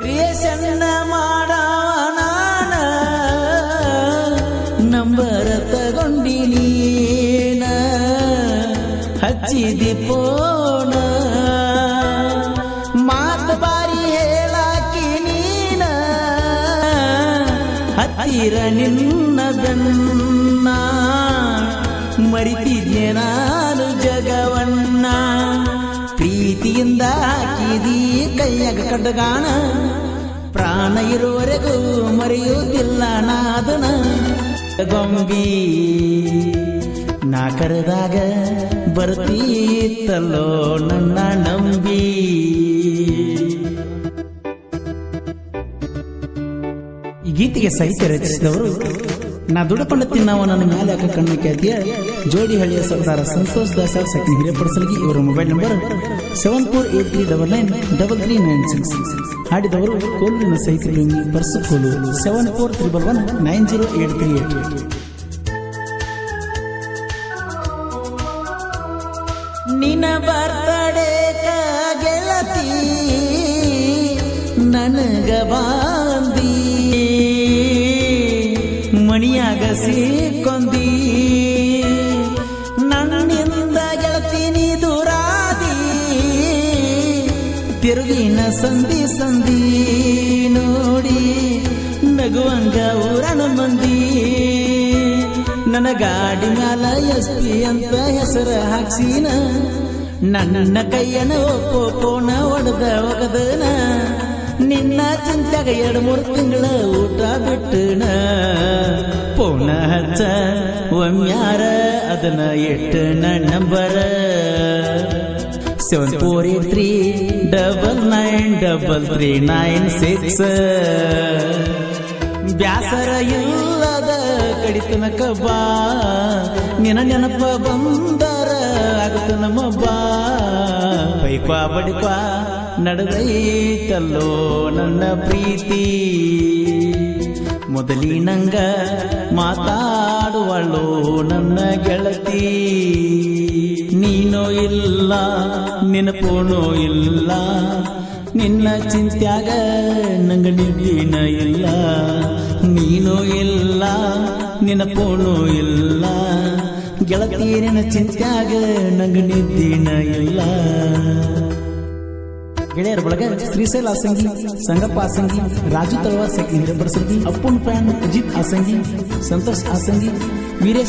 Creation ಮಾಡಾನ number ತಗೊಂಡಿ ನೀನ. ಹಚ್ಚಿದಿ ಪೋಣ. ಮಾತು ಬಾರಿ ಹೇಳಾಕಿ ನೀನ. ಹತ್ತಿರ ನಿನ್ನದನ್ನ. ಮರಿತಿದ್ದೆ ನಾನು ಜಗವನ್ನ. ಪ್ರೀತಿಯಿಂದ ಕೀದಿ ಕೈಯಾಗ ಕಡ್ಗಾಣ. ಪ್ರಾಣ ಇರುವವರೆಗೂ ಮರೆಯುವುದಿಲ್ಲ ನಾದನ. ಗೊಂಬಿ ನಾ ಕರೆದಾಗ ಬರ್ತೀತಲ್ಲೋ ನನ್ನ ನಂಬಿ. ಈ ಗೀತೆಗೆ ಸಹಿತ ರಚಿಸಿದವರು ನಾ ದುಡಕೊಂಡ ತಿನ್ನವ ನನ್ನ ಮೇಲೆ ಹಾಕ ಕಣ್ಣು ಖ್ಯಾತಿಯ ಜೋಡಿ ಹಳ್ಳಿಯ ಸರ್ದಾರ ಸಂತೋಷ್ ದಾಸ್ ಸೆಕೆಂಡ್ ಪಡಿಸಲಿಗೆ ಇವರ mobile number seven four eight three double nine double three nine six ಹಾಡಿದವರು ಕೋಲೂರಿನ ಸಾಹಿತ್ಯ ಪರ್ಸು ಕೋಲು seven four triple one nine zero eight three eight ನಿನ್ನ ಬರ್ತಡೇ ಗೆಳತಿ ನನಗ ಬಾಂದಿ ಮಣಿಯಾಗ ಸಿಕ್ಕೊಂದಿ ನನ್ನಿಂದ ಗೆಳತಿ ನೀ ದೂರಾದಿ. ತಿರುಗಿನ ಸಂದಿ ಸಂಧಿ ನೋಡಿ ನಗುವಂಗ ಊರನ ಮಂದಿ. ನನ್ನ ಗಾಡಿ ಮ್ಯಾಲ ಎಸ್ ಪಿ ಅಂತ ಹೆಸರು ಹಾಕ್ಸಿನ. ನನ್ನ ಕೈಯನ ಒಪ್ಪೋ, ಪೋಣ ಒಡೆದ ಒಗದನ. ನಿನ್ನ ಚಿಂತೆಗೆ ಎರಡು ಮೂರು ತಿಂಗಳ ಊಟ ಬಿಟ್ಟನ. ಒಮ್ಯಾರ ಅದನ್ನ ಎಟ್ number. Seven four eight three double nine double three nine six. ಬ್ಯಾಸರ ಇಲ್ಲದ ಕಡಿತನಕ ಬಾ. ನಿನ ನೆನಪ ಬಂದರ ಆಗುತ್ತ ನಮ್ಮ ಬಾ. ಬೈಕ್ವಾ ಬಡಿಕ್ವಾ ನಡೆದೈತಲ್ಲೋ ನನ್ನ ಪ್ರೀತಿ. ಮೊದಲಿನಂಗ ಮಾತಾಡುವಳು ನನ್ನ ಗೆಳತಿ. ನೀನೋ ಇಲ್ಲ, ನೆನಪೋನೋ ಇಲ್ಲ. ನಿನ್ನ ಚಿಂತ್ಯಾಗ ನಂಗ ನಿದ್ದೀನ ಇಲ್ಲ. ನೀನೋ ಇಲ್ಲ, ನೆನಪೋನೋ ಇಲ್ಲ. ಗೆಳತಿ ನಿನ್ನ ಚಿಂತ್ಯಾಗ ನಂಗ ನಿದ್ದೀನ ಇಲ್ಲ. ಗೆಳೆಯರ ಬಳಗ, ಶ್ರೀಶೈಲ ಆಸಂಗಿ, ಸಂಗಪ್ಪ ಆಸಂಗಿ, ರಾಜು ತಳವಾರ್ ಸೆಕೆಂಡ್ ಬಡಸಂಗಿ, ಅಪ್ಪುನ್ ಫ್ಯಾನ್, ಅಜಿತ್ ಆಸಂಗಿ, ಸಂತೋಷ್ ಆಸಂಗಿ Mires